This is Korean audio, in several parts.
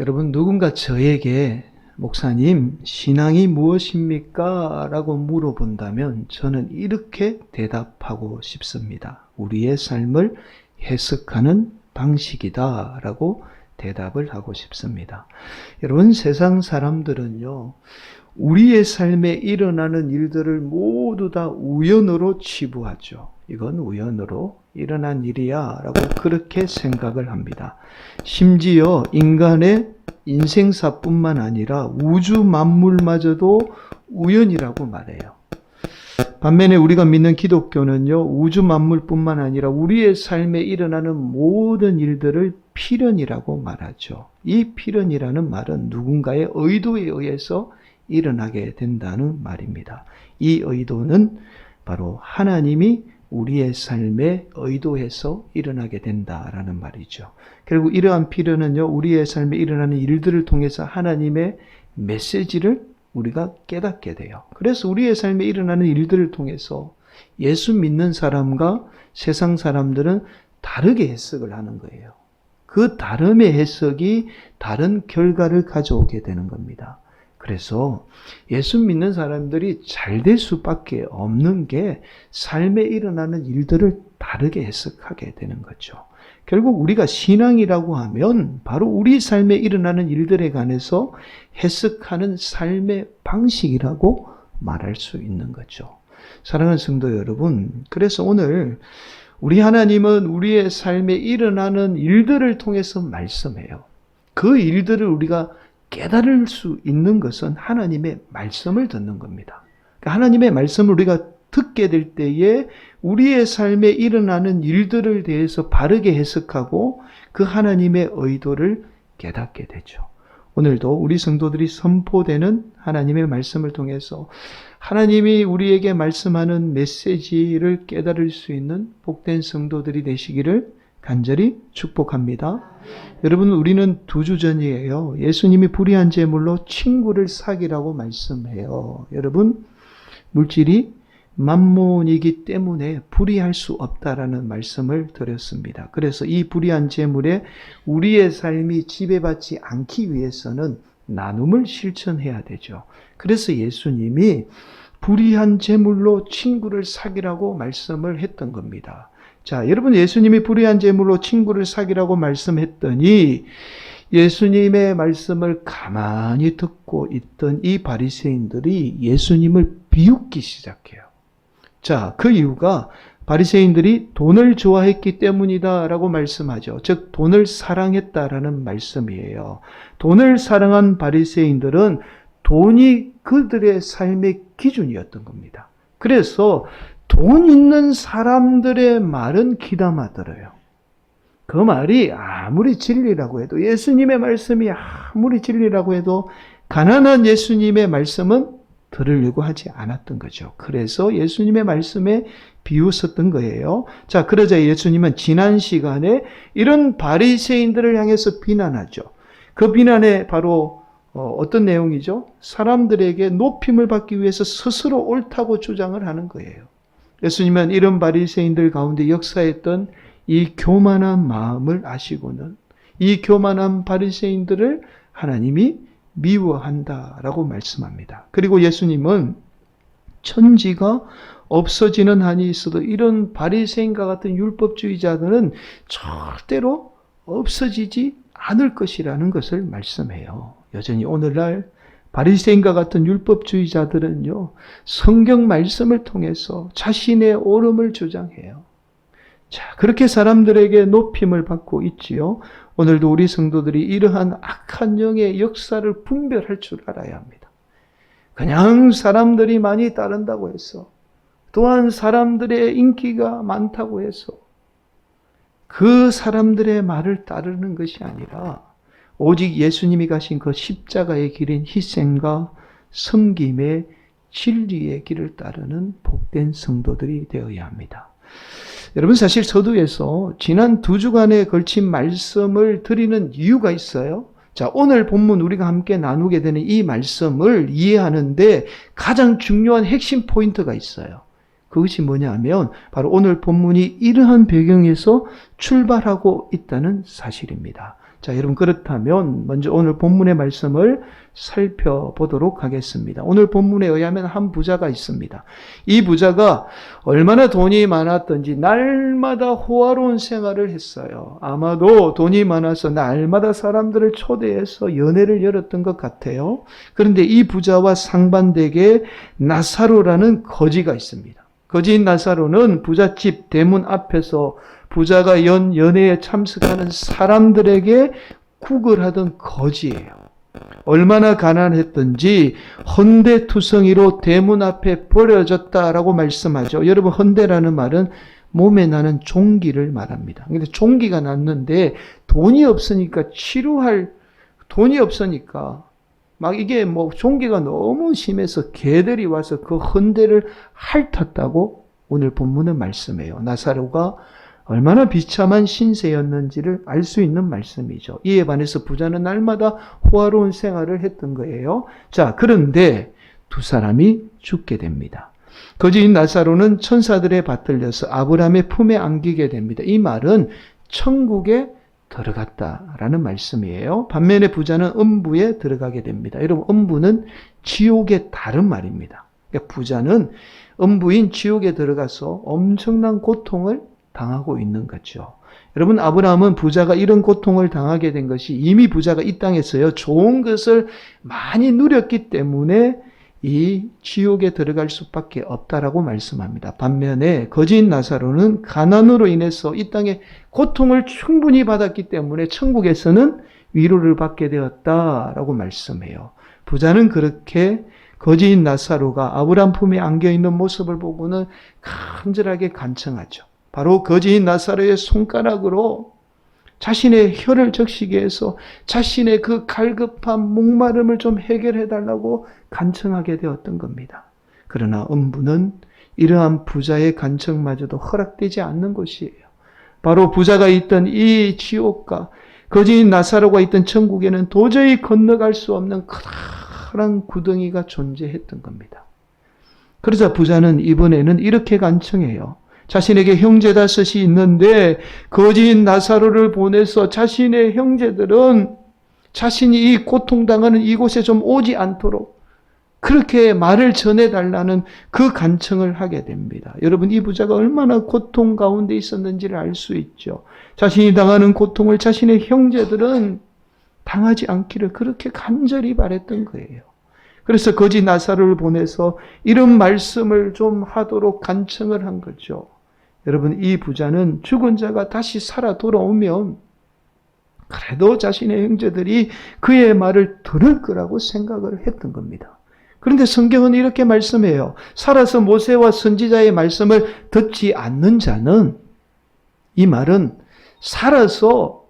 여러분, 누군가 저에게 목사님, 신앙이 무엇입니까? 라고 물어본다면 저는 이렇게 대답하고 싶습니다. 우리의 삶을 해석하는 방식이다. 라고 대답을 하고 싶습니다. 여러분, 세상 사람들은요, 우리의 삶에 일어나는 일들을 모두 다 우연으로 치부하죠. 이건 우연으로 일어난 일이야. 라고 그렇게 생각을 합니다. 심지어 인간의 인생사뿐만 아니라 우주 만물마저도 우연이라고 말해요. 반면에 우리가 믿는 기독교는요, 우주 만물뿐만 아니라 우리의 삶에 일어나는 모든 일들을 필연이라고 말하죠. 이 필연이라는 말은 누군가의 의도에 의해서 일어나게 된다는 말입니다. 이 의도는 바로 하나님이 우리의 삶에 의도해서 일어나게 된다라는 말이죠. 결국 이러한 필요는요, 우리의 삶에 일어나는 일들을 통해서 하나님의 메시지를 우리가 깨닫게 돼요. 그래서 우리의 삶에 일어나는 일들을 통해서 예수 믿는 사람과 세상 사람들은 다르게 해석을 하는 거예요. 그 다름의 해석이 다른 결과를 가져오게 되는 겁니다. 그래서 예수 믿는 사람들이 잘 될 수밖에 없는 게 삶에 일어나는 일들을 다르게 해석하게 되는 거죠. 결국 우리가 신앙이라고 하면 바로 우리 삶에 일어나는 일들에 관해서 해석하는 삶의 방식이라고 말할 수 있는 거죠. 사랑하는 성도 여러분, 그래서 오늘 우리 하나님은 우리의 삶에 일어나는 일들을 통해서 말씀해요. 그 일들을 우리가 깨달을 수 있는 것은 하나님의 말씀을 듣는 겁니다. 그러니까 하나님의 말씀을 우리가 듣게 될 때에 우리의 삶에 일어나는 일들을 대해서 바르게 해석하고 그 하나님의 의도를 깨닫게 되죠. 오늘도 우리 성도들이 선포되는 하나님의 말씀을 통해서 하나님이 우리에게 말씀하는 메시지를 깨달을 수 있는 복된 성도들이 되시기를 간절히 축복합니다. 여러분, 우리는 두 주 전이에요. 예수님이 불의한 제물로 친구를 사기라고 말씀해요. 여러분, 물질이 만몬이기 때문에 불의할 수 없다라는 말씀을 드렸습니다. 그래서 이 불의한 제물에 우리의 삶이 지배받지 않기 위해서는 나눔을 실천해야 되죠. 그래서 예수님이 불의한 제물로 친구를 사기라고 말씀을 했던 겁니다. 자, 여러분 예수님이 불의한 제물로 친구를 사기라고 말씀했더니 예수님의 말씀을 가만히 듣고 있던 이 바리새인들이 예수님을 비웃기 시작해요. 자, 그 이유가 바리새인들이 돈을 좋아했기 때문이다라고 말씀하죠. 즉 돈을 사랑했다라는 말씀이에요. 돈을 사랑한 바리새인들은 돈이 그들의 삶의 기준이었던 겁니다. 그래서 돈 있는 사람들의 말은 귀담아 들어요. 그 말이 아무리 진리라고 해도 예수님의 말씀이 아무리 진리라고 해도 가난한 예수님의 말씀은 들으려고 하지 않았던 거죠. 그래서 예수님의 말씀에 비웃었던 거예요. 자, 그러자 예수님은 지난 시간에 이런 바리새인들을 향해서 비난하죠. 그 비난에 바로 어, 떤 내용이죠? 사람들에게 높임을 받기 위해서 스스로 옳다고 주장을 하는 거예요. 예수님은 이런 바리새인들 가운데 역사했던 이 교만한 마음을 아시고는 이 교만한 바리새인들을 하나님이 미워한다라고 말씀합니다. 그리고 예수님은 천지가 없어지는 한이 있어도 이런 바리새인과 같은 율법주의자들은 절대로 없어지지 않을 것이라는 것을 말씀해요. 여전히 오늘날 바리새인과 같은 율법주의자들은요 성경 말씀을 통해서 자신의 옳음을 주장해요. 자 그렇게 사람들에게 높임을 받고 있지요. 오늘도 우리 성도들이 이러한 악한 영의 역사를 분별할 줄 알아야 합니다. 그냥 사람들이 많이 따른다고 해서 또한 사람들의 인기가 많다고 해서 그 사람들의 말을 따르는 것이 아니라 오직 예수님이 가신 그 십자가의 길인 희생과 섬김의 진리의 길을 따르는 복된 성도들이 되어야 합니다. 여러분 사실 서두에서 지난 두 주간에 걸친 말씀을 드리는 이유가 있어요. 자, 오늘 본문 우리가 함께 나누게 되는 이 말씀을 이해하는데 가장 중요한 핵심 포인트가 있어요. 그것이 뭐냐면 바로 오늘 본문이 이러한 배경에서 출발하고 있다는 사실입니다. 자, 여러분 그렇다면 먼저 오늘 본문의 말씀을 살펴보도록 하겠습니다. 오늘 본문에 의하면 한 부자가 있습니다. 이 부자가 얼마나 돈이 많았던지 날마다 호화로운 생활을 했어요. 아마도 돈이 많아서 날마다 사람들을 초대해서 연회를 열었던 것 같아요. 그런데 이 부자와 상반되게 나사로라는 거지가 있습니다. 거지인 나사로는 부잣집 대문 앞에서 부자가 연 연회에 참석하는 사람들에게 구걸하던 거지예요. 얼마나 가난했던지 헌대투성이로 대문 앞에 버려졌다라고 말씀하죠. 여러분 헌대라는 말은 몸에 나는 종기를 말합니다. 근데 종기가 났는데 돈이 없으니까 치료할 돈이 없으니까 막 이게 뭐 종기가 너무 심해서 개들이 와서 그 헌대를 핥았다고 오늘 본문은 말씀해요. 나사로가 얼마나 비참한 신세였는지를 알 수 있는 말씀이죠. 이에 반해서 부자는 날마다 호화로운 생활을 했던 거예요. 자, 그런데 두 사람이 죽게 됩니다. 거지인 나사로는 천사들의 받들려서 아브라함의 품에 안기게 됩니다. 이 말은 천국에 들어갔다라는 말씀이에요. 반면에 부자는 음부에 들어가게 됩니다. 여러분, 음부는 지옥의 다른 말입니다. 그러니까 부자는 음부인 지옥에 들어가서 엄청난 고통을 당하고 있는 거죠. 여러분, 아브라함은 부자가 이런 고통을 당하게 된 것이 이미 부자가 이 땅에서요, 좋은 것을 많이 누렸기 때문에 이 지옥에 들어갈 수밖에 없다라고 말씀합니다. 반면에 거지인 나사로는 가난으로 인해서 이 땅에 고통을 충분히 받았기 때문에 천국에서는 위로를 받게 되었다라고 말씀해요. 부자는 그렇게 거지인 나사로가 아브람 품에 안겨 있는 모습을 보고는 간절하게 간청하죠. 바로 거지인 나사로의 손가락으로 자신의 혀를 적시게 해서 자신의 그 갈급한 목마름을 좀 해결해 달라고 간청하게 되었던 겁니다. 그러나 음부는 이러한 부자의 간청마저도 허락되지 않는 곳이에요. 바로 부자가 있던 이 지옥과 거지인 나사로가 있던 천국에는 도저히 건너갈 수 없는 커다란 구덩이가 존재했던 겁니다. 그러자 부자는 이번에는 이렇게 간청해요. 자신에게 형제 다섯이 있는데 거지인 나사로를 보내서 자신의 형제들은 자신이 이 고통당하는 이곳에 좀 오지 않도록 그렇게 말을 전해달라는 그 간청을 하게 됩니다. 여러분, 이 부자가 얼마나 고통 가운데 있었는지를 알 수 있죠. 자신이 당하는 고통을 자신의 형제들은 당하지 않기를 그렇게 간절히 바랬던 거예요. 그래서 거지 나사로를 보내서 이런 말씀을 좀 하도록 간청을 한 거죠. 여러분, 이 부자는 죽은 자가 다시 살아 돌아오면 그래도 자신의 형제들이 그의 말을 들을 거라고 생각을 했던 겁니다. 그런데 성경은 이렇게 말씀해요. 살아서 모세와 선지자의 말씀을 듣지 않는 자는 이 말은 살아서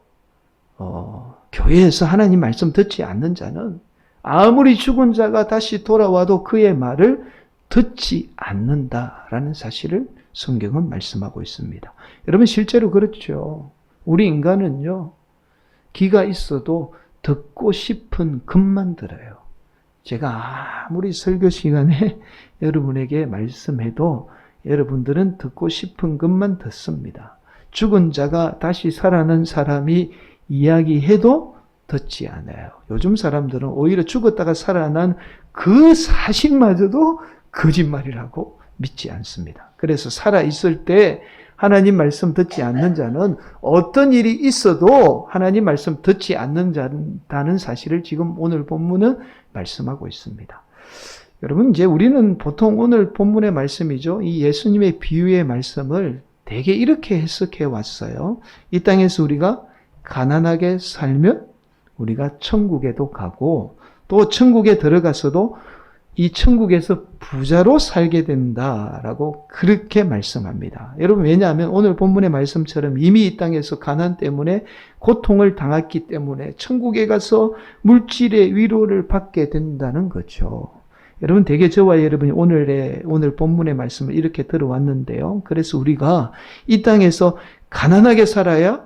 어, 교회에서 하나님 말씀 듣지 않는 자는 아무리 죽은 자가 다시 돌아와도 그의 말을 듣지 않는다라는 사실을 성경은 말씀하고 있습니다. 여러분 실제로 그렇죠. 우리 인간은요. 귀가 있어도 듣고 싶은 것만 들어요. 제가 아무리 설교 시간에 여러분에게 말씀해도 여러분들은 듣고 싶은 것만 듣습니다. 죽은 자가 다시 살아난 사람이 이야기해도 듣지 않아요. 요즘 사람들은 오히려 죽었다가 살아난 그 사실마저도 거짓말이라고 믿지 않습니다. 그래서 살아있을 때 하나님 말씀 듣지 않는 자는 어떤 일이 있어도 하나님 말씀 듣지 않는다는 사실을 지금 오늘 본문은 말씀하고 있습니다. 여러분, 이제 우리는 보통 오늘 본문의 말씀이죠. 이 예수님의 비유의 말씀을 대개 이렇게 해석해 왔어요. 이 땅에서 우리가 가난하게 살면 우리가 천국에도 가고 또 천국에 들어가서도 이 천국에서 부자로 살게 된다라고 그렇게 말씀합니다. 여러분 왜냐하면 오늘 본문의 말씀처럼 이미 이 땅에서 가난 때문에 고통을 당했기 때문에 천국에 가서 물질의 위로를 받게 된다는 거죠. 여러분 대개 저와 여러분이 오늘의 오늘 본문의 말씀을 이렇게 들어왔는데요. 그래서 우리가 이 땅에서 가난하게 살아야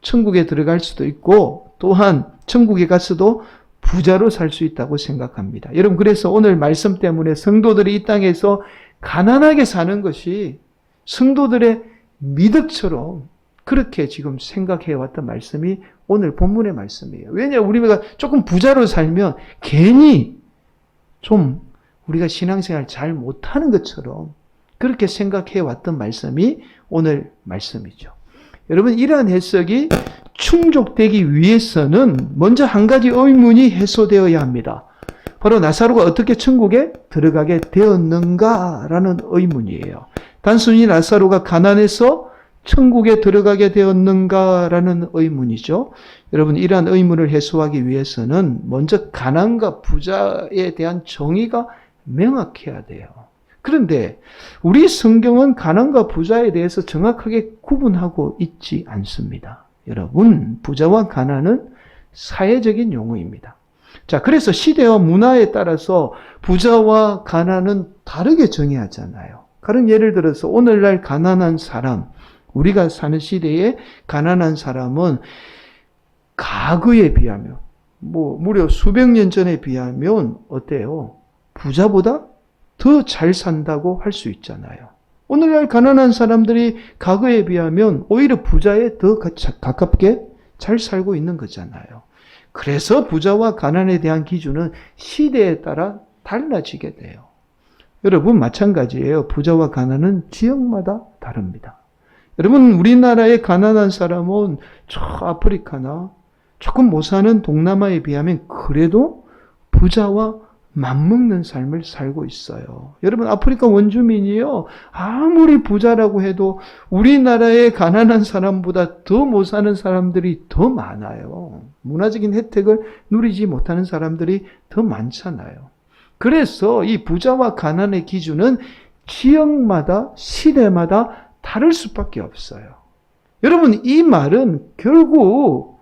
천국에 들어갈 수도 있고 또한 천국에 가서도 부자로 살 수 있다고 생각합니다. 여러분, 그래서 오늘 말씀 때문에 성도들이 이 땅에서 가난하게 사는 것이 성도들의 미덕처럼 그렇게 지금 생각해 왔던 말씀이 오늘 본문의 말씀이에요. 왜냐, 우리가 조금 부자로 살면 괜히 좀 우리가 신앙생활 잘 못하는 것처럼 그렇게 생각해 왔던 말씀이 오늘 말씀이죠. 여러분, 이러한 해석이 충족되기 위해서는 먼저 한 가지 의문이 해소되어야 합니다. 바로 나사로가 어떻게 천국에 들어가게 되었는가라는 의문이에요. 단순히 나사로가 가난해서 천국에 들어가게 되었는가라는 의문이죠. 여러분, 이러한 의문을 해소하기 위해서는 먼저 가난과 부자에 대한 정의가 명확해야 돼요. 그런데 우리 성경은 가난과 부자에 대해서 정확하게 구분하고 있지 않습니다. 여러분, 부자와 가난은 사회적인 용어입니다. 자, 그래서 시대와 문화에 따라서 부자와 가난은 다르게 정의하잖아요. 다른 예를 들어서 오늘날 가난한 사람, 우리가 사는 시대에 가난한 사람은 과거에 비하면, 뭐, 무려 수백 년 전에 비하면 어때요? 부자보다 더 잘 산다고 할 수 있잖아요. 오늘날 가난한 사람들이 과거에 비하면 오히려 부자에 더 가깝게 잘 살고 있는 거잖아요. 그래서 부자와 가난에 대한 기준은 시대에 따라 달라지게 돼요. 여러분, 마찬가지예요. 부자와 가난은 지역마다 다릅니다. 여러분, 우리나라의 가난한 사람은 저 아프리카나 조금 못 사는 동남아에 비하면 그래도 부자와 맞먹는 삶을 살고 있어요. 여러분, 아프리카 원주민이요. 아무리 부자라고 해도 우리나라의 가난한 사람보다 더 못 사는 사람들이 더 많아요. 문화적인 혜택을 누리지 못하는 사람들이 더 많잖아요. 그래서 이 부자와 가난의 기준은 지역마다, 시대마다 다를 수밖에 없어요. 여러분, 이 말은 결국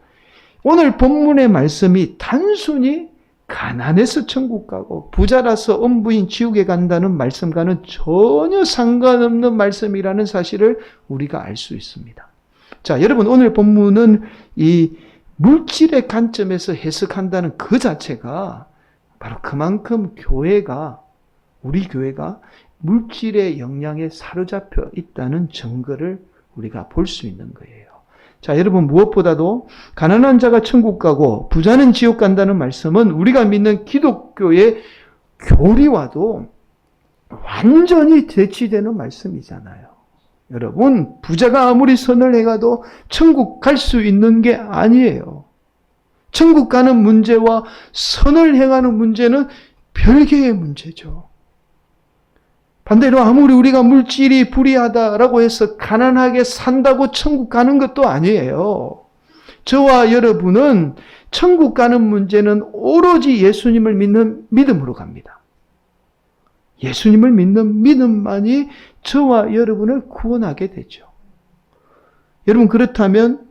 오늘 본문의 말씀이 단순히 가난해서 천국 가고 부자라서 엄부인 지옥에 간다는 말씀과는 전혀 상관없는 말씀이라는 사실을 우리가 알 수 있습니다. 자, 여러분 오늘 본문은 이 물질의 관점에서 해석한다는 그 자체가 바로 그만큼 교회가 우리 교회가 물질의 영향에 사로잡혀 있다는 증거를 우리가 볼 수 있는 거예요. 자, 여러분 무엇보다도 가난한 자가 천국 가고 부자는 지옥 간다는 말씀은 우리가 믿는 기독교의 교리와도 완전히 대치되는 말씀이잖아요. 여러분, 부자가 아무리 선을 해가도 천국 갈 수 있는 게 아니에요. 천국 가는 문제와 선을 행하는 문제는 별개의 문제죠. 반대로 아무리 우리가 물질이 불이하다라고 해서 가난하게 산다고 천국 가는 것도 아니에요. 저와 여러분은 천국 가는 문제는 오로지 예수님을 믿는 믿음으로 갑니다. 예수님을 믿는 믿음만이 저와 여러분을 구원하게 되죠. 여러분 그렇다면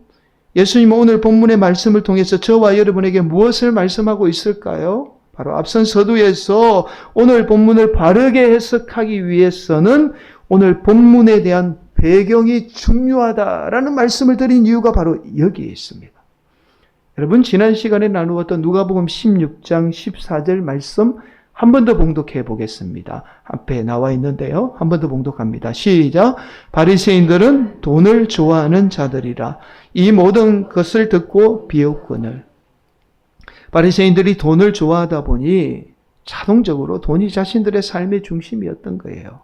예수님은 오늘 본문의 말씀을 통해서 저와 여러분에게 무엇을 말씀하고 있을까요? 바로 앞선 서두에서 오늘 본문을 바르게 해석하기 위해서는 오늘 본문에 대한 배경이 중요하다라는 말씀을 드린 이유가 바로 여기에 있습니다. 여러분 지난 시간에 나누었던 누가복음 16장 14절 말씀 한 번 더 봉독해 보겠습니다. 앞에 나와 있는데요. 한 번 더 봉독합니다. 시작. 바리새인들은 돈을 좋아하는 자들이라 이 모든 것을 듣고 비웃거늘 바리새인들이 돈을 좋아하다 보니 자동적으로 돈이 자신들의 삶의 중심이었던 거예요.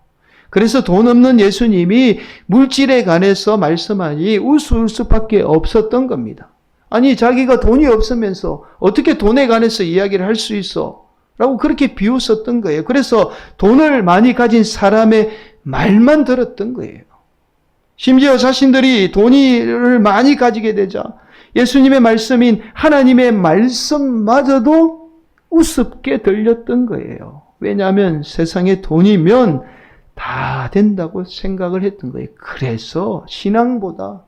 그래서 돈 없는 예수님이 물질에 관해서 말씀하니 웃을 수밖에 없었던 겁니다. 아니 자기가 돈이 없으면서 어떻게 돈에 관해서 이야기를 할 수 있어? 라고 그렇게 비웃었던 거예요. 그래서 돈을 많이 가진 사람의 말만 들었던 거예요. 심지어 자신들이 돈을 많이 가지게 되자 예수님의 말씀인 하나님의 말씀마저도 우습게 들렸던 거예요. 왜냐하면 세상에 돈이면 다 된다고 생각을 했던 거예요. 그래서 신앙보다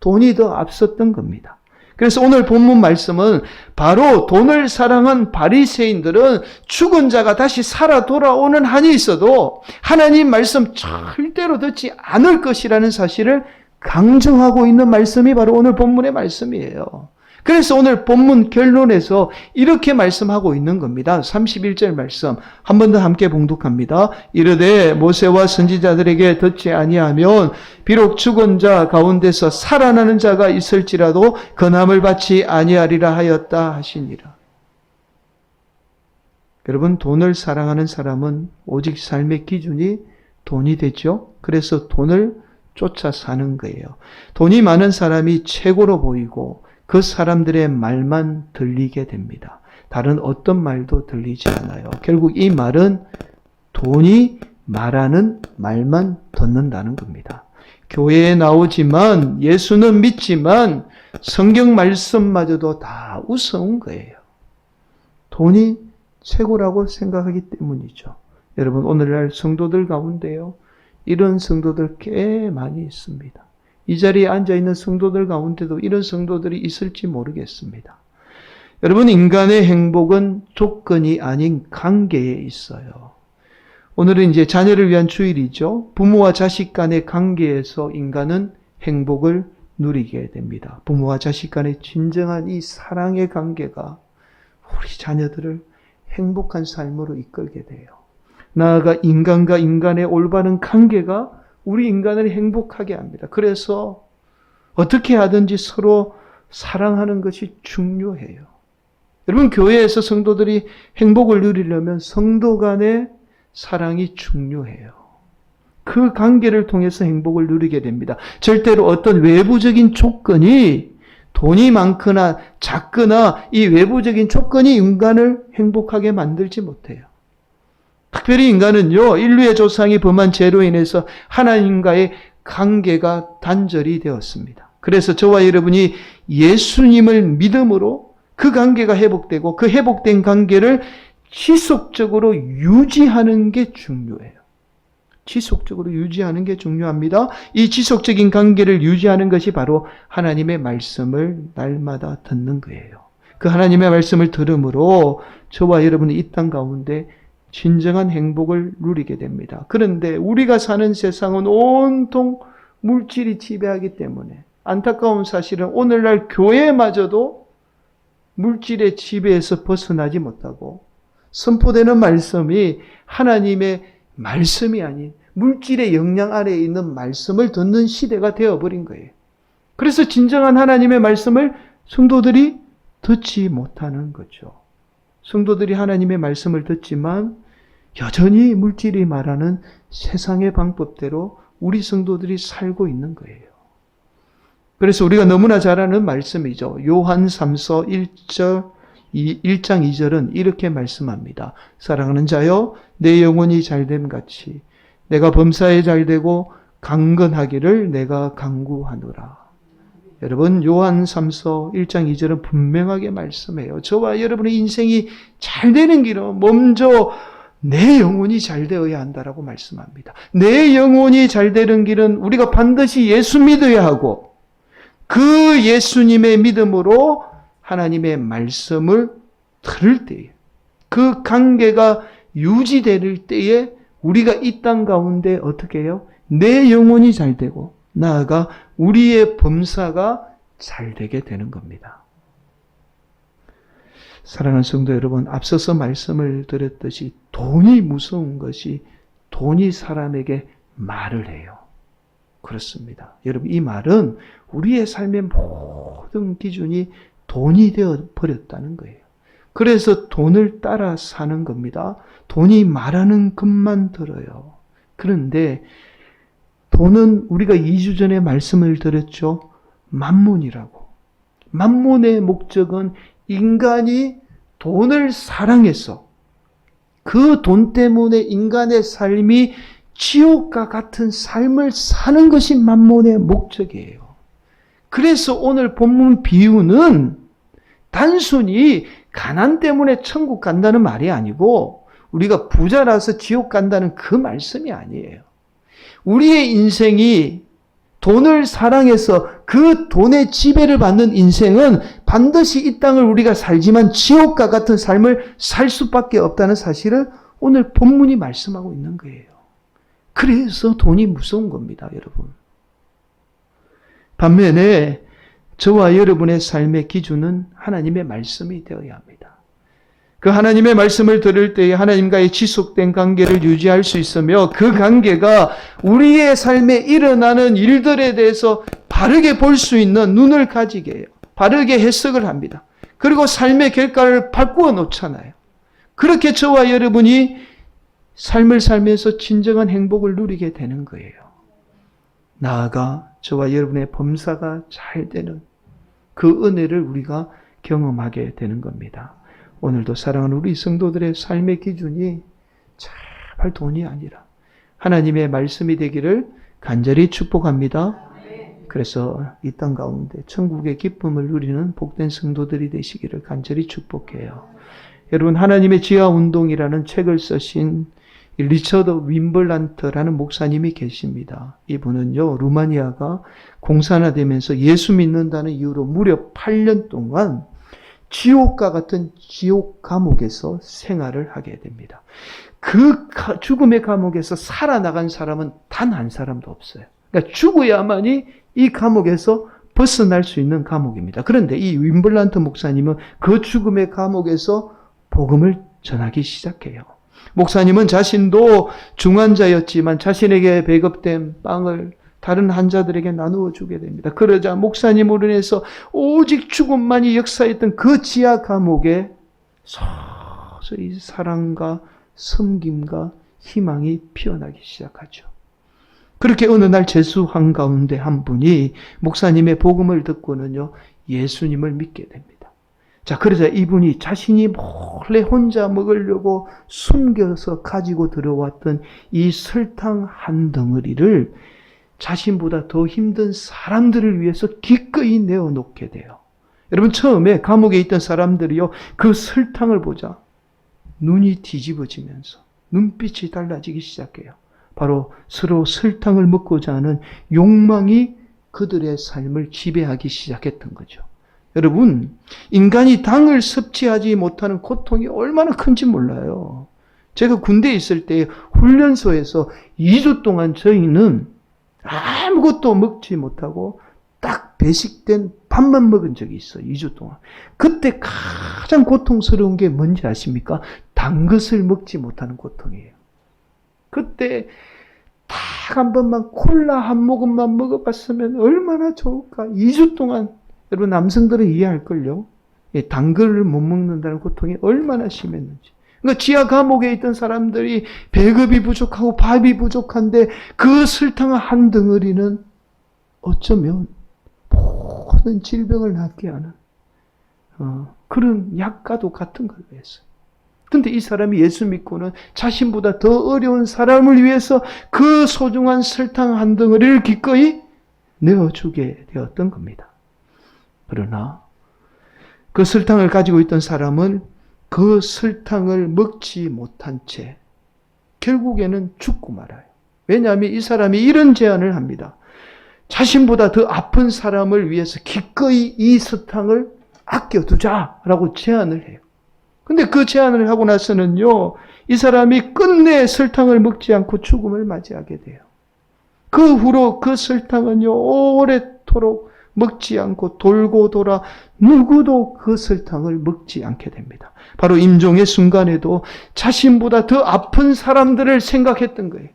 돈이 더 앞섰던 겁니다. 그래서 오늘 본문 말씀은 바로 돈을 사랑한 바리새인들은 죽은 자가 다시 살아 돌아오는 한이 있어도 하나님 말씀 절대로 듣지 않을 것이라는 사실을 강정하고 있는 말씀이 바로 오늘 본문의 말씀이에요. 그래서 오늘 본문 결론에서 이렇게 말씀하고 있는 겁니다. 31절 말씀 한 번 더 함께 봉독합니다. 이르되 모세와 선지자들에게 듣지 아니하면 비록 죽은 자 가운데서 살아나는 자가 있을지라도 건함을 받지 아니하리라 하였다 하시니라. 여러분 돈을 사랑하는 사람은 오직 삶의 기준이 돈이 되죠. 그래서 돈을 쫓아 사는 거예요. 돈이 많은 사람이 최고로 보이고 그 사람들의 말만 들리게 됩니다. 다른 어떤 말도 들리지 않아요. 결국 이 말은 돈이 말하는 말만 듣는다는 겁니다. 교회에 나오지만 예수는 믿지만 성경 말씀마저도 다 우스운 거예요. 돈이 최고라고 생각하기 때문이죠. 여러분 오늘날 성도들 가운데요. 이런 성도들 꽤 많이 있습니다. 이 자리에 앉아 있는 성도들 가운데도 이런 성도들이 있을지 모르겠습니다. 여러분, 인간의 행복은 조건이 아닌 관계에 있어요. 오늘은 이제 자녀를 위한 주일이죠. 부모와 자식 간의 관계에서 인간은 행복을 누리게 됩니다. 부모와 자식 간의 진정한 이 사랑의 관계가 우리 자녀들을 행복한 삶으로 이끌게 돼요. 나아가 인간과 인간의 올바른 관계가 우리 인간을 행복하게 합니다. 그래서 어떻게 하든지 서로 사랑하는 것이 중요해요. 여러분, 교회에서 성도들이 행복을 누리려면 성도 간의 사랑이 중요해요. 그 관계를 통해서 행복을 누리게 됩니다. 절대로 어떤 외부적인 조건이 돈이 많거나 작거나 이 외부적인 조건이 인간을 행복하게 만들지 못해요. 특별히 인간은요, 인류의 조상이 범한 죄로 인해서 하나님과의 관계가 단절이 되었습니다. 그래서 저와 여러분이 예수님을 믿음으로 그 관계가 회복되고 그 회복된 관계를 지속적으로 유지하는 게 중요해요. 지속적으로 유지하는 게 중요합니다. 이 지속적인 관계를 유지하는 것이 바로 하나님의 말씀을 날마다 듣는 거예요. 그 하나님의 말씀을 들음으로 저와 여러분이 이 땅 가운데 진정한 행복을 누리게 됩니다. 그런데 우리가 사는 세상은 온통 물질이 지배하기 때문에 안타까운 사실은 오늘날 교회마저도 물질의 지배에서 벗어나지 못하고 선포되는 말씀이 하나님의 말씀이 아닌 물질의 영향 아래에 있는 말씀을 듣는 시대가 되어버린 거예요. 그래서 진정한 하나님의 말씀을 성도들이 듣지 못하는 거죠. 성도들이 하나님의 말씀을 듣지만 여전히 물질이 말하는 세상의 방법대로 우리 성도들이 살고 있는 거예요. 그래서 우리가 너무나 잘 아는 말씀이죠. 요한 3서 1절 1장 2절은 이렇게 말씀합니다. 사랑하는 자여 내 영혼이 잘됨 같이 내가 범사에 잘되고 강건하기를 내가 강구하노라. 여러분 요한 3서 1장 2절은 분명하게 말씀해요. 저와 여러분의 인생이 잘 되는 길은 먼저 내 영혼이 잘 되어야 한다라고 말씀합니다. 내 영혼이 잘 되는 길은 우리가 반드시 예수 믿어야 하고 그 예수님의 믿음으로 하나님의 말씀을 들을 때에 그 관계가 유지될 때에 우리가 이 땅 가운데 어떻게 해요? 내 영혼이 잘 되고 나아가 우리의 범사가 잘 되게 되는 겁니다. 사랑하는 성도 여러분, 앞서서 말씀을 드렸듯이 돈이 무서운 것이 돈이 사람에게 말을 해요. 그렇습니다. 여러분, 이 말은 우리의 삶의 모든 기준이 돈이 되어 버렸다는 거예요. 그래서 돈을 따라 사는 겁니다. 돈이 말하는 것만 들어요. 그런데 돈은 우리가 2주 전에 말씀을 드렸죠. 만문이라고. 만문의 목적은 인간이 돈을 사랑해서 그 돈 때문에 인간의 삶이 지옥과 같은 삶을 사는 것이 만문의 목적이에요. 그래서 오늘 본문 비유는 단순히 가난 때문에 천국 간다는 말이 아니고 우리가 부자라서 지옥 간다는 그 말씀이 아니에요. 우리의 인생이 돈을 사랑해서 그 돈의 지배를 받는 인생은 반드시 이 땅을 우리가 살지만 지옥과 같은 삶을 살 수밖에 없다는 사실을 오늘 본문이 말씀하고 있는 거예요. 그래서 돈이 무서운 겁니다, 여러분. 반면에 저와 여러분의 삶의 기준은 하나님의 말씀이 되어야 합니다. 그 하나님의 말씀을 들을 때에 하나님과의 지속된 관계를 유지할 수 있으며 그 관계가 우리의 삶에 일어나는 일들에 대해서 바르게 볼 수 있는 눈을 가지게 해요. 바르게 해석을 합니다. 그리고 삶의 결과를 바꾸어 놓잖아요. 그렇게 저와 여러분이 삶을 살면서 진정한 행복을 누리게 되는 거예요. 나아가 저와 여러분의 범사가 잘 되는 그 은혜를 우리가 경험하게 되는 겁니다. 오늘도 사랑하는 우리 성도들의 삶의 기준이 제발 돈이 아니라 하나님의 말씀이 되기를 간절히 축복합니다. 그래서 이 땅 가운데 천국의 기쁨을 누리는 복된 성도들이 되시기를 간절히 축복해요. 여러분 하나님의 지하 운동이라는 책을 쓰신 리처드 윈블란트라는 목사님이 계십니다. 이분은요 루마니아가 공산화되면서 예수 믿는다는 이유로 무려 8년 동안 지옥과 같은 지옥 감옥에서 생활을 하게 됩니다. 그 가- 죽음의 감옥에서 살아나간 사람은 단 한 사람도 없어요. 그러니까 죽어야만이 이 감옥에서 벗어날 수 있는 감옥입니다. 그런데 이 윈블란트 목사님은 그 죽음의 감옥에서 복음을 전하기 시작해요. 목사님은 자신도 중환자였지만 자신에게 배급된 빵을 다른 환자들에게 나누어 주게 됩니다. 그러자 목사님으로 인해서 오직 죽음만이 역사했던 그 지하 감옥에 서서히 사랑과 섬김과 희망이 피어나기 시작하죠. 그렇게 어느 날 재수 한 가운데 한 분이 목사님의 복음을 듣고는요, 예수님을 믿게 됩니다. 자, 그러자 이분이 자신이 몰래 혼자 먹으려고 숨겨서 가지고 들어왔던 이 설탕 한 덩어리를 자신보다 더 힘든 사람들을 위해서 기꺼이 내어놓게 돼요. 여러분, 처음에 감옥에 있던 사람들이요, 그 설탕을 보자 눈이 뒤집어지면서 눈빛이 달라지기 시작해요. 바로 서로 설탕을 먹고자 하는 욕망이 그들의 삶을 지배하기 시작했던 거죠. 여러분, 인간이 당을 섭취하지 못하는 고통이 얼마나 큰지 몰라요. 제가 군대에 있을 때 훈련소에서 2주 동안 저희는 아무것도 먹지 못하고 딱 배식된 밥만 먹은 적이 있어요. 2주 동안. 그때 가장 고통스러운 게 뭔지 아십니까? 단 것을 먹지 못하는 고통이에요. 그때 딱 한 번만 콜라 한 모금만 먹어봤으면 얼마나 좋을까. 2주 동안 여러분 남성들은 이해할걸요. 예, 단 거를 못 먹는다는 고통이 얼마나 심했는지. 그러니까 지하 감옥에 있던 사람들이 배급이 부족하고 밥이 부족한데 그 설탕 한 덩어리는 어쩌면 모든 질병을 낫게 하는 어, 그런 약과도 같은 걸로 했어요. 근데 이 사람이 예수 믿고는 자신보다 더 어려운 사람을 위해서 그 소중한 설탕 한 덩어리를 기꺼이 내어주게 되었던 겁니다. 그러나 그 설탕을 가지고 있던 사람은 그 설탕을 먹지 못한 채 결국에는 죽고 말아요. 왜냐하면 이 사람이 이런 제안을 합니다. 자신보다 더 아픈 사람을 위해서 기꺼이 이 설탕을 아껴두자라고 제안을 해요. 근데 그 제안을 하고 나서는요, 이 사람이 끝내 설탕을 먹지 않고 죽음을 맞이하게 돼요. 그 후로 그 설탕은요, 오래도록 먹지 않고 돌고 돌아 누구도 그 설탕을 먹지 않게 됩니다. 바로 임종의 순간에도 자신보다 더 아픈 사람들을 생각했던 거예요.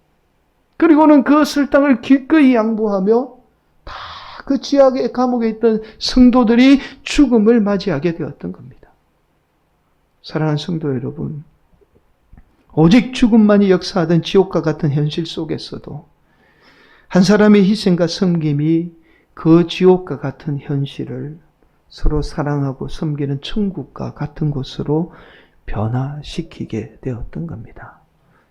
그리고는 그 설탕을 기꺼이 양보하며 다 그 지하의 감옥에 있던 성도들이 죽음을 맞이하게 되었던 겁니다. 사랑하는 성도 여러분, 오직 죽음만이 역사하던 지옥과 같은 현실 속에서도 한 사람의 희생과 섬김이 그 지옥과 같은 현실을 서로 사랑하고 섬기는 천국과 같은 곳으로 변화시키게 되었던 겁니다.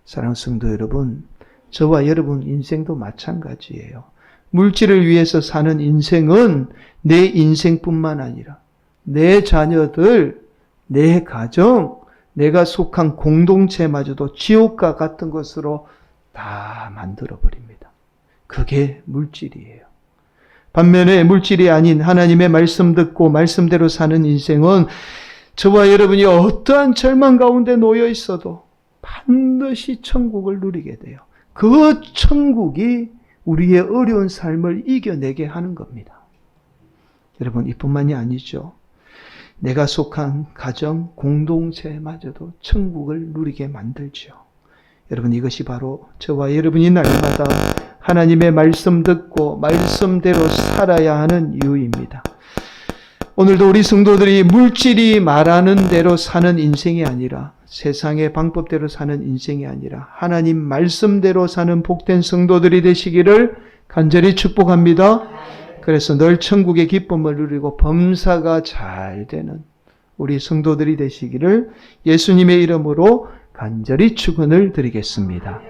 사랑하는 성도 여러분, 저와 여러분 인생도 마찬가지예요. 물질을 위해서 사는 인생은 내 인생뿐만 아니라 내 자녀들, 내 가정, 내가 속한 공동체마저도 지옥과 같은 것으로 다 만들어 버립니다. 그게 물질이에요. 반면에 물질이 아닌 하나님의 말씀 듣고 말씀대로 사는 인생은 저와 여러분이 어떠한 절망 가운데 놓여 있어도 반드시 천국을 누리게 돼요. 그 천국이 우리의 어려운 삶을 이겨내게 하는 겁니다. 여러분, 이뿐만이 아니죠. 내가 속한 가정, 공동체마저도 천국을 누리게 만들죠. 여러분, 이것이 바로 저와 여러분이 날마다 하나님의 말씀 듣고 말씀대로 살아야 하는 이유입니다. 오늘도 우리 성도들이 물질이 말하는 대로 사는 인생이 아니라 세상의 방법대로 사는 인생이 아니라 하나님 말씀대로 사는 복된 성도들이 되시기를 간절히 축복합니다. 그래서 늘 천국의 기쁨을 누리고 범사가 잘 되는 우리 성도들이 되시기를 예수님의 이름으로 간절히 축원을 드리겠습니다.